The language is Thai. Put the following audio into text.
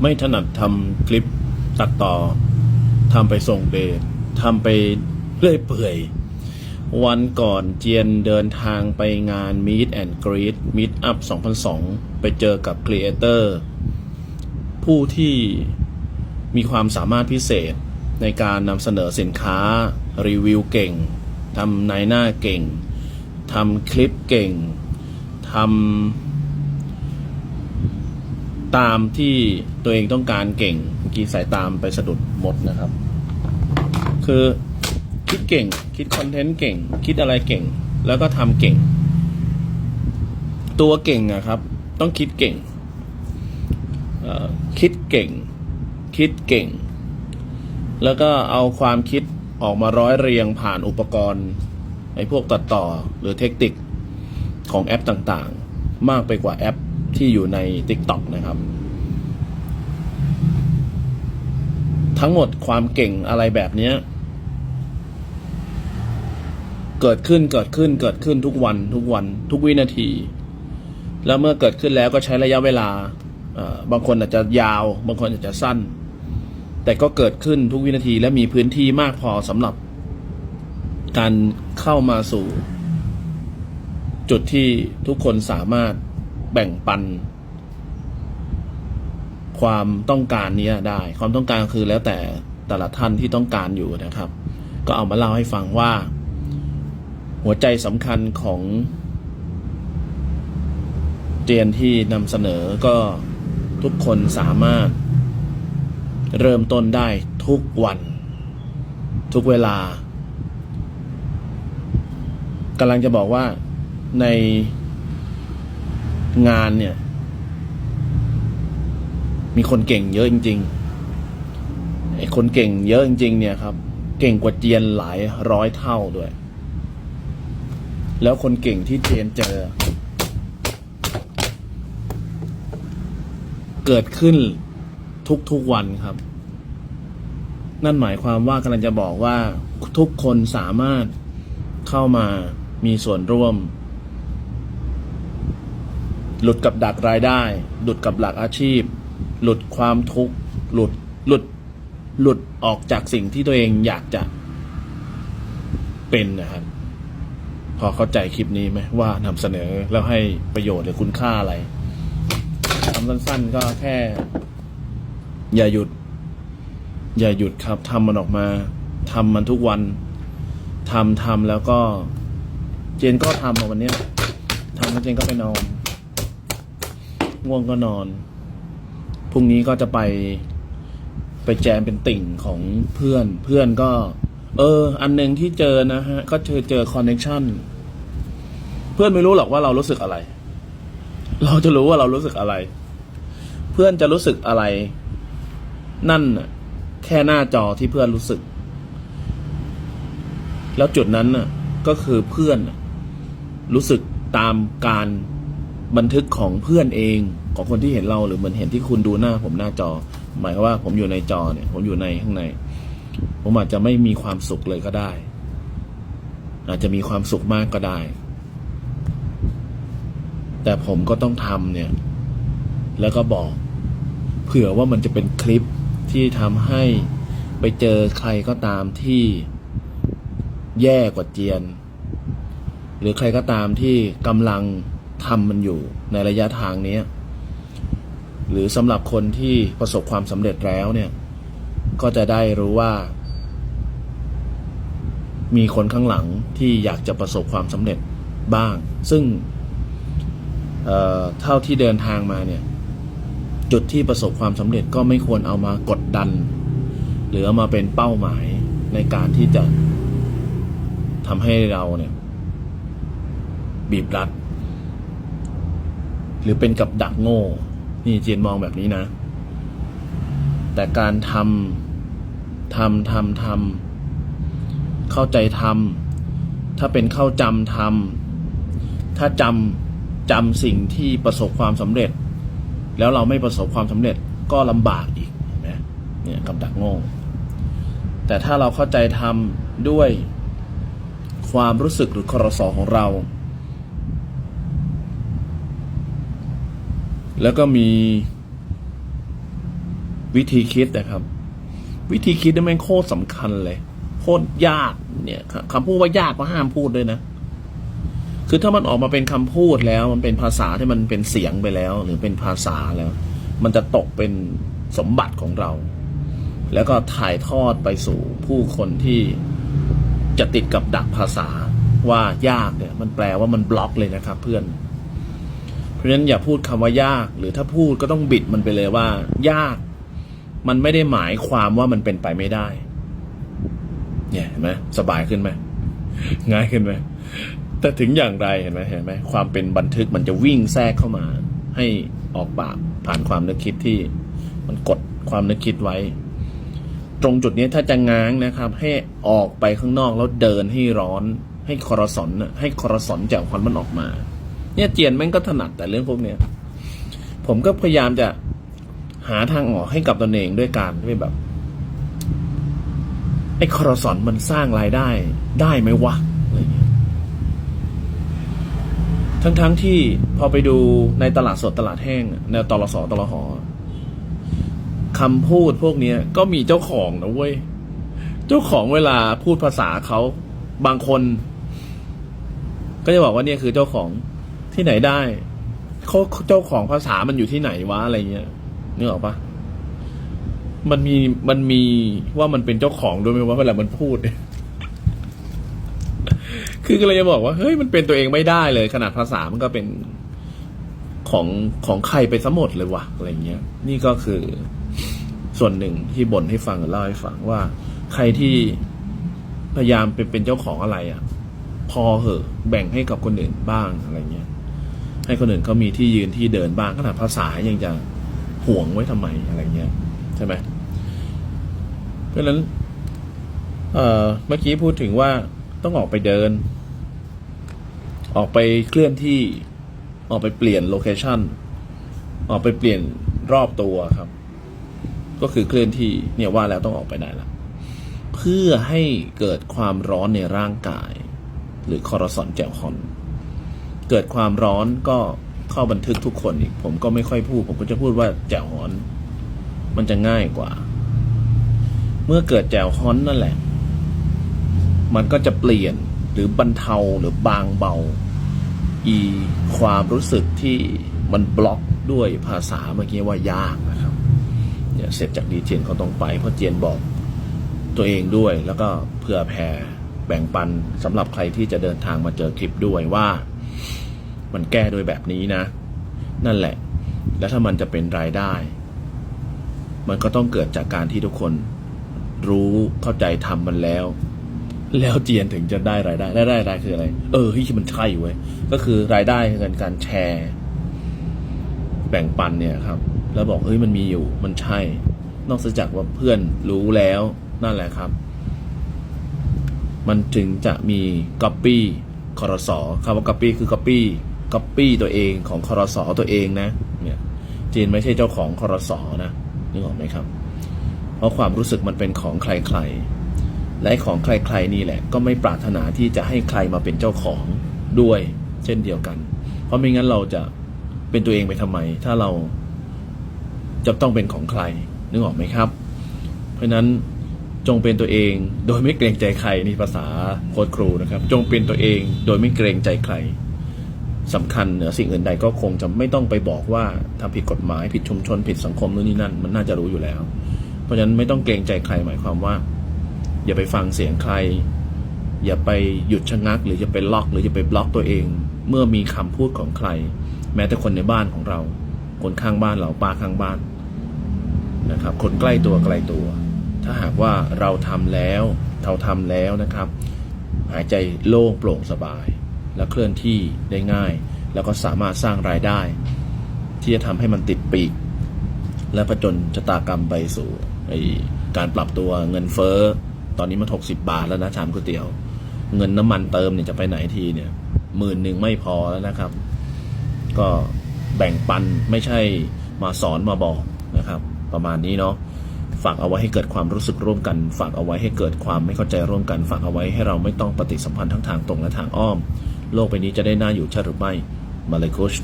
ไม่ถนัดทำคลิปตัดต่อทำไปส่งเดททำไปเรื่อยเปื่อย วันก่อนเจียนเดินทางไปงาน Meet and Greet Meet Up 2002 ไปเจอกับครีเอเตอร์ผู้ที่มีความสามารถพิเศษในการนำเสนอสินค้า รีวิวเก่งทำนายหน้าเก่งทำคลิปเก่งทำ ตามที่ตัวเองต้องการเก่งเมื่อกี้สายตามไปสะดุดมดนะครับ คือคิดเก่ง คิดคอนเทนต์เก่ง คิดอะไรเก่ง แล้วก็ทำเก่ง ตัวเก่งอะครับ ต้องคิดเก่งคิดเก่ง คิดเก่ง แล้วก็เอาความคิดออกมาร้อยเรียงผ่านอุปกรณ์ไอ้พวกตัดต่อหรือเทคนิคของแอปต่างๆ มากไปกว่าแอป ที่อยู่ใน TikTok นะครับ ทั้งหมดความเก่งอะไรแบบนี้เกิดขึ้นเกิดขึ้นเกิดขึ้นทุกวันทุกวัน ทุกวินาที แล้วเมื่อเกิดขึ้นแล้วก็ใช้ระยะเวลาบางคนอาจจะยาว บางคนอาจจะสั้น แต่ก็เกิดขึ้นทุกวินาทีและมีพื้นที่มากพอสำหรับ การเข้ามาสู่ จุดที่ทุกคนสามารถ แบ่งปัน ความต้องการนี้ได้ ความต้องการคือแล้วแต่แต่ละท่านที่ต้องการอยู่นะครับ ก็เอามาเล่าให้ฟังว่า หัวใจสำคัญของเรียนที่นำเสนอก็ทุกคนสามารถ เริ่มต้นได้ทุกวัน ทุกเวลากำลังจะบอกว่าใน งานเนี่ย มีคนเก่งเยอะจริงๆไอ้คนเก่งเยอะจริง ๆ เนี่ยครับ เก่งกว่าเจียนหลายร้อยเท่าด้วย แล้วคนเก่งที่เจียนเจอ เกิดขึ้นทุกๆวันครับ นั่นหมายความว่ากำลังจะบอกว่าทุกคนสามารถเข้ามามีส่วนร่วม หลุดกับดักรายได้ หลุดกับหลักอาชีพ หลุดความทุกข์หลุดหลุดหลุดออกจากสิ่งที่ตัวเองอยากจะเป็นนะครับ พอเข้าใจคลิปนี้ไหมว่านำเสนอแล้วให้ประโยชน์หรือคุณค่าอะไรทำสั้นๆก็แค่ อย่าหยุด อย่าหยุดครับทำมันออกมาทำมันทุกวันทำทำแล้วก็ เจนก็ทำมาวันนี้ทำแล้วเจนก็ไปนอน ง่วงก็นอน พรุ่งนี้ก็จะไปไปแจมเป็นติ่งของเพื่อน เพื่อนก็ เออ อันหนึ่งที่เจอนะฮะ ก็เจอเจอคอนเน c t ชันเพื่อนไม่รู้หรอกว่าเรารู้สึกอะไร เราจะรู้ว่าเรารู้สึกอะไร เพื่อนจะรู้สึกอะไร นั่นน่ะแค่หน้าจอที่เพื่อนรู้สึก แล้วจุดนั้นน่ะ ก็คือเพื่อนรู้สึกตามการ บันทึกของเพื่อนเองของคนที่เห็นเราหรือเหมือนเห็นที่คุณดูหน้า ผมหน้าจอ หมายความว่าผมอยู่ในจอเนี่ย ผมอยู่ในข้างใน ผมอาจจะไม่มีความสุขเลยก็ได้ อาจจะมีความสุขมากก็ได้ แต่ผมก็ต้องทำเนี่ย แล้วก็บอก เผื่อว่ามันจะเป็นคลิปที่ทำให้ไปเจอใครก็ตามที่แย่กว่าเจียน หรือใครก็ตามที่กำลัง ทำมันอยู่ในระยะทางนี้ หรือสำหรับคนที่ประสบความสำเร็จแล้วเนี่ย ก็จะได้รู้ว่า มีคนข้างหลังที่อยากจะประสบความสำเร็จบ้าง ซึ่งเเท่าที่เดินทางมาเนี่ย จุดที่ประสบความสำเร็จก็ไม่ควรเอามากดดัน หรือเอามาเป็นเป้าหมายในการที่จะทำให้เราเนี่ย บีบรัด หรือเป็นกับดักโง่ นี่เจียนมองแบบนี้นะ แต่การทำทำทำทำเข้าใจทำถ้าเป็นเข้าจำทำถ้าจำจำสิ่งที่ประสบความสำเร็จ แล้วเราไม่ประสบความสำเร็จก็ลำบากอีกเห็นไหมเนี่ยกับดักโง่ แต่ถ้าเราเข้าใจทำด้วยความรู้สึกหรือครสอของเรา แล้วก็มีวิธีคิดนะครับ วิธีคิดนี่แม่งโคตรสำคัญเลย โคตรยากเนี่ยคำพูดว่ายากก็ห้ามพูดด้วยนะ คือถ้ามันออกมาเป็นคำพูดแล้ว มันเป็นภาษาที่มันเป็นเสียงไปแล้ว หรือเป็นภาษาแล้ว มันจะตกเป็นสมบัติของเรา แล้วก็ถ่ายทอดไปสู่ผู้คนที่จะติดกับดักภาษาว่ายากเนี่ย มันแปลว่ามันบล็อกเลยนะครับ เพื่อน ราะฉะนั้นอย่าพูดคำว่ายาก หรือถ้าพูดก็ต้องบิดมันไปเลยว่า ยาก มันไม่ได้หมายความว่ามันเป็นไปไม่ได้ เนี่ยเห็นไหมสบายขึ้นไหมง่ายขึ้นไหมแต่ถึงอย่างไรเห็นไหมเห็นไหมความเป็นบันทึกมันจะวิ่งแทรกเข้ามา ให้ออกปากผ่านความนึกคิดที่ มันกดความนึกคิดไว้ ตรงจุดนี้ถ้าจะง้างนะครับ ให้ออกไปข้างนอกแล้วเดินให้ร้อน ให้คอรสอนะให้คอรสอนจากควันมันออกมา เนี่ยเจียนแม่งก็ถนัดแต่เรื่องพวกเนี้ยผมก็พยายามจะหาทางออกให้กับตนเองด้วยการที่แบบไอ้คอร์สอนมันสร้างรายได้ได้ไหมวะอะไรเงี้ยทั้งๆทที่พอไปดูในตลาดสดตลาดแห้งอะแนตลสตลหคำพูดพวกนี้ก็มีเจ้าของนะเว้ย เจ้าของเวลาพูดภาษาเขาบางคน ก็จะบอกว่าเนี่ยคือเจ้าของ ที่ไหนได้เขาเจ้าของภาษามันอยู่ที่ไหนวะอะไรเงี้ยนึกออกปะมันมีมันมีว่ามันเป็นเจ้าของด้วยไหมว่าเวลามันพูด คือก็เลยจะบอกว่า เฮ้ยมันเป็นตัวเองไม่ได้เลย ขนาดภาษามันก็เป็นของของใครไปซะหมดเลยวะอะไรเงี้ย นี่ก็คือส่วนหนึ่งที่บ่นให้ฟังเล่าให้ฟังว่า ใครที่พยายามเป็นเป็นเจ้าของอะไรอะ่ะ พอเหอะแบ่งให้กับคนอื่นบ้างอะไรเงี้ย ให้คนอื่นเขามีที่ยืนที่เดินบ้างขนาดภาษายังจะห่วงไว้ทำไมอะไรเงี้ยใช่ไหมเพราะฉะนั้นเเมื่อกี้พูดถึงว่าต้องออกไปเดิน ออกไปเคลื่อนที่ออกไปเปลี่ยนโลเคชันออกไปเปลี่ยนรอบตัวครับ ก็คือเคลื่อนที่เนี่ยว่าแล้วต้องออกไปได้ละเพื่อให้เกิดความร้อนในร่างกาย หรือคอร์สอนแจวฮอน เกิดความร้อนก็เข้าบันทึกทุกคนอีก ผมก็ไม่ค่อยพูด ผมก็จะพูดว่าแจวฮอน มันจะง่ายกว่า เมื่อเกิดแจวฮอนนั่นแหละ มันก็จะเปลี่ยนหรือบรรเทาหรือบางเบา อีความรู้สึกที่มันบล็อกด้วยภาษาเมื่อกี้ว่ายากนะครับเนี่ยเสร็จจากดีเจนเขาต้องไปเพราะเจียนบอกตัวเองด้วย แล้วก็เพื่อแผ่แบ่งปันสำหรับใครที่จะเดินทางมาเจอคลิปด้วยว่า มันแก้โดยแบบนี้นะ นั่นแหละ แล้วถ้ามันจะเป็นรายได้ มันก็ต้องเกิดจากการที่ทุกคนรู้เข้าใจทำมันแล้ว แล้วเจียนถึงจะได้รายได้ได้ได้รายได้คืออะไร เออเฮ้ยมันใช่เว้ยก็คือรายได้คือการการแชร์ แบ่งปันเนี่ยครับ แล้วบอกเฮ้ยมันมีอยู่มันใช่ นอกจากว่าเพื่อนรู้แล้วนั่นแหละครับ มันถึงจะมี Copy คอรสอคำว่า Copy คือ Copy Copy ตัวเองของคอรสอตัวเองนะ เนี่ย จีนไม่ใช่เจ้าของคอรสอนะนึกออกไหมครับ เพราะความรู้สึกมันเป็นของใครๆ และของใครๆนี่แหละ ก็ไม่ปรารถนาที่จะให้ใครมาเป็นเจ้าของด้วย เช่นเดียวกัน เพราะไม่งั้นเราจะเป็นตัวเองไปทำไม ถ้าเราจะต้องเป็นของใคร นึกออกไหมครับ เพราะฉะนั้นจงเป็นตัวเองโดยไม่เกรงใจใครนี่ภาษาโค้ดครูนะครับ จงเป็นตัวเองโดยไม่เกรงใจใคร สำคัญเหนือสิ่งอื่นใดก็คงจะไม่ต้องไปบอกว่าทำผิดกฎหมายผิดชุมชน ผิดสังคมนู่นนี่นั่น มันน่าจะรู้อยู่แล้ว เพราะฉะนั้นไม่ต้องเกรงใจใครหมายความว่า อย่าไปฟังเสียงใคร อย่าไปหยุดชะงัก หรืออย่าไปล็อก หรืออย่าไปบล็อกตัวเอง เมื่อมีคำพูดของใคร แม้แต่คนในบ้านของเรา คนข้างบ้านเราป้าข้างบ้านนะครับ คนใกล้ตัวไกลตัว ถ้าหากว่าเราทำแล้วเราทำแล้วนะครับ หายใจโล่งโปร่งสบาย และเคลื่อนที่ได้ง่าย แล้วก็สามารถสร้างรายได้ ที่จะทำให้มันติดปีก และผจญชะตากรรมไปสู่การปรับตัวเงินเฟ้อ ตอนนี้มันหกสิบาทแล้วนะชามก๋วยเตี๋ยว เงินน้ำมันเติมเนี่ยจะไปไหนทีเนี่ยหมื่นหนึ่งไม่พอแล้วนะครับ ก็แบ่งปันไม่ใช่มาสอนมาบอกนะครับ ประมาณนี้เนาะฝากเอาไว้ให้เกิดความรู้สึกร่วมกัน ฝากเอาไว้ให้เกิดความไม่เข้าใจร่วมกัน ฝากเอาไว้ให้เราไม่ต้องปฏิสัมพันธ์ทั้งทางตรงและทางอ้อม โลกใบนี้จะได้น่าอยู่ใช่หรือไม่ มาเลยโคช